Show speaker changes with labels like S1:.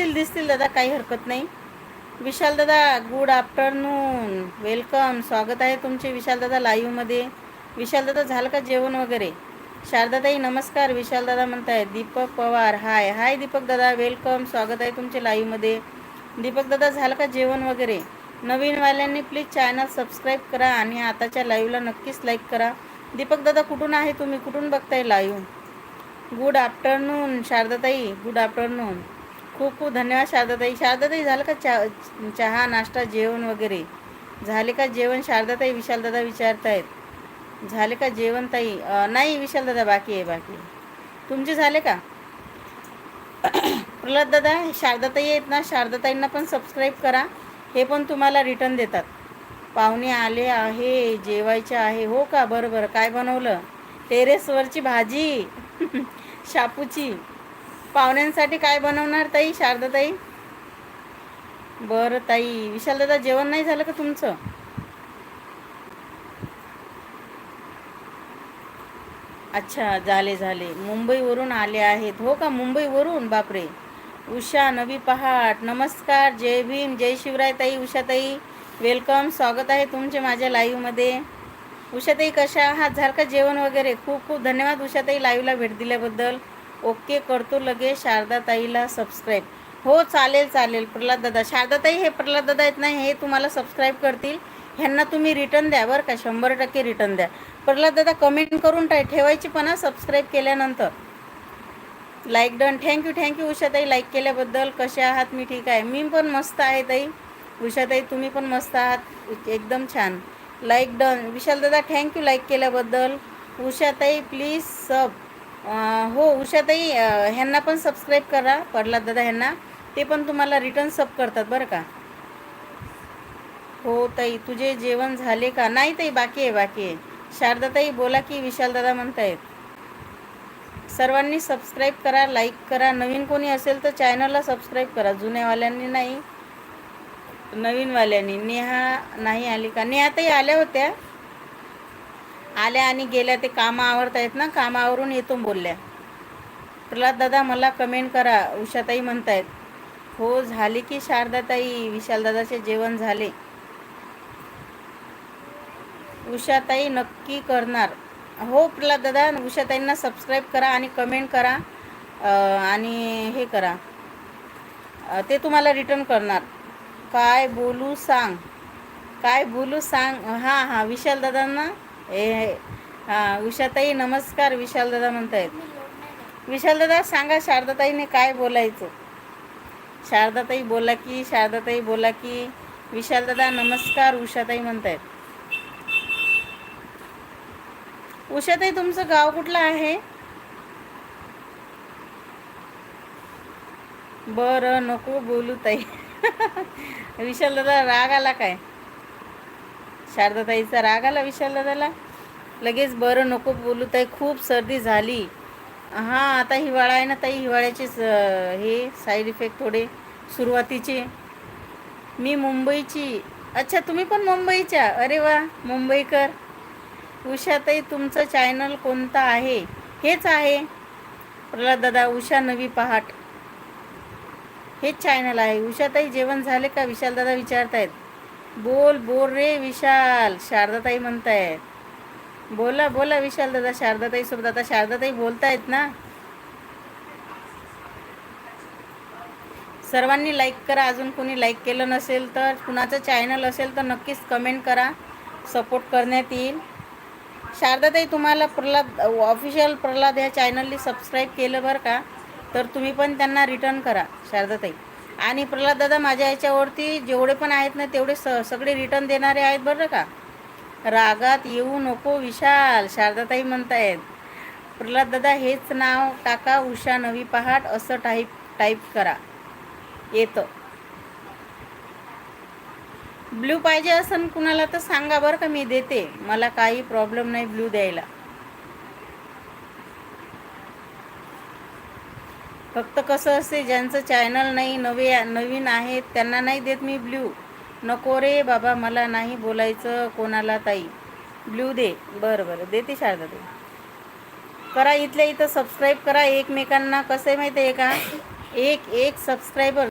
S1: दिसतील दिसतील दादा काही हरकत नाही. विशाल दादा गुड आफ्टरनून वेलकम स्वागत आहे तुमचे विशाल दादा लाईव्हमध्ये विशाल दादा झालं का जेवण वगैरे? शारदाताई नमस्कार. विशाल दादा म्हणताय दीपक पवार हाय हाय दीपक दादा. वेलकम स्वागत आहे तुमचे लाईव्हमध्ये दीपक दादा झालं का जेवण वगैरे? नवीनवाल्यांनी प्लीज चॅनल सबस्क्राईब करा आणि आताच्या लाईव्हला नक्कीच लाईक करा. दीपक दादा कुठून आहे तुम्ही? कुठून बघताय लाईव्ह गुड आफ्टरनून शारदाताई. गुड आफ्टरनून खूप खूप धन्यवाद शारदाताई. शारदाताई झालं का चा चहा नाश्ता जेवण वगैरे? झाले का जेवण? शारदाताई विशालदादा विचारतायत. झाले का जेवण ताई? नाही विशालदादा बाकी आहे बाकी तुमचे झाले का? प्रल्हाद दादा शारदाताई आहेत ना? शारदाताईंना पण सबस्क्राईब करा. हे पण तुम्हाला रिटर्न देतात. पाहुणे आले आहे जेवायचे आहे. हो का? बरं बरं. काय बनवलं? टेरेसवरची भाजी. शापूची. पाहुण्यांसाठी काय बनवणार ताई शारदाताई बरं ताई विशालदादा जेवण नाही झालं का तुमचं? अच्छा झाले झाले. मुंबईवरून आले आहेत. हो का मुंबईवरून? बापरे. उषा नवी पहाट. नमस्कार जय भीम जय शिवराय ताई उषाताई वेलकम. स्वागत आहे तुमचे माझ्या लाईव्हमध्ये. उषाताई कशा आहात? झालं का जेवण वगैरे? खूप खूप धन्यवाद उषाताई लाईव्हला भेट दिल्याबद्दल. ओके करतो लगेच शारदाताईला सबस्क्राईब हो चालेल चालेल. प्रल्हाद दादा शारदाताई हे प्रल्हाद दादा आहेत ना हे तुम्हाला सबस्क्राईब करतील. ह्यांना तुम्ही रिटर्न द्या बरं का शंभर टक्के रिटर्न द्या. प्रल्हाद दादा कमेंट करून टाय ठेवायची पण हा सबस्क्राईब केल्यानंतर. Like done thank you thank you Ushatai. Like केल्याबद्दल कसे आहात? मी ठीक आहे. मी पण मस्त आहे ताई. उषाताई तुम्ही पण मस्त आहात. एकदम छान. लाईक डन विशाल दादा थँक्यू लाईक केल्याबद्दल. उषाताई प्लीज सब हो उषाताई ह्यांना पण सबस्क्राईब करा प्रल्हाद दादा ह्यांना. ते पण तुम्हाला रिटर्न सब करतात बरं का? हो ताई तुझे जेवण झाले का? नाही ताई बाकी आहे बाकी आहे. शारदाताई बोला की विशाल दादा म्हणतायत. सर्वांनी सबस्क्राईब करा लाईक करा. नवीन कोणी असेल तर चॅनलला सबस्क्राईब करा. जुन्यावाल्यांनी नाही नवीनवाल्यांनी. नेहा नाही आली का? नेहा ताई आल्या होत्या. आल्या आणि गेल्या ते कामं आवडत आहेत ना? कामावरून येतो बोलल्या. प्रल्हाद दादा मला कमेंट करा उषाताई म्हणतायत. हो झाली की शारदाताई? विशालदादाचे जेवण झाले. उषाताई नक्की करणार. हो प्रल्हाद दादा उषाताईंना सबस्क्राईब करा आणि कमेंट करा आणि हे करा. ते तुम्हाला रिटर्न करणार. काय बोलू सांग काय बोलू सांग हां हां विशाल दादांना हे हां उषाताई नमस्कार विशाल दादा म्हणतायत. विशाल दादा सांगा शारदाताईने काय बोलायचं? शारदाताई बोला की शारदाताई बोला की. विशाल दादा नमस्कार उषाताई म्हणतायत. उषाताई तुमचं गाव कुठलं आहे? बरं नको बोलू ताई. विशाल दादा राग आला काय? शारदाताईचा राग आला विशाल दादाला लगेच बरं नको बोलू ताई खूप सर्दी झाली. हां आता हिवाळा आहे ना ताई हिवाळ्याचे हे साईड इफेक्ट थोडे सुरुवातीचे. मी मुंबईची. अच्छा तुम्ही पण मुंबईच्या? अरे वा मुंबईकर. उषाताई तुमचं चॅनल कोणतं आहे? हेच आहे. प्रल्हाद दादा उषा नवी पहाट. हेच चॅनल आहे. उषाताई जेवण झाले का? विशाल दादा विचारतायत. बोल बोल रे विशाल. शारदाताई म्हणतायत बोला बोला विशाल दादा. शारदाताई सोबत आता शारदाताई बोलतायत ना? सर्वांनी लाईक करा. अजून कोणी लाईक केलं नसेल तर कुणाचं चॅनल असेल तर नक्कीच कमेंट करा. सपोर्ट करण्यात येईल. शारदाताई तुम्हाला प्रल्हाद ऑफिशियल प्रल्हाद ह्या चॅनलनी सबस्क्राईब केलं बरं का? तर तुम्ही पण त्यांना रिटर्न करा शारदाताई. आणि प्रल्हाद दादा माझ्या याच्यावरती जेवढे पण आहेत ना तेवढे स सगळे रिटर्न देणारे आहेत बरं का. रागात येऊ नको विशाल शारदाताई म्हणतायत. प्रल्हाद दादा हेच नाव टाका उषा नवी पहाट असं टाईप टाईप करा. येतं. ब्ल्यू पाहिजे असं कुणाला तर सांगा बरं का मी देते. मला काही प्रॉब्लेम नाही ब्ल्यू द्यायला. फक्त कसं असते ज्यांचं चॅनल नाही नवे नवीन आहेत त्यांना नाही देत मी ब्ल्यू नको रे बाबा मला नाही बोलायचं कोणाला ताई. ब्ल्यू दे. बरं बरं. देते शारदा दे करा इथल्या इथं सबस्क्राईब करा. एकमेकांना कसं आहे माहिती आहे का? एक एक सबस्क्रायबर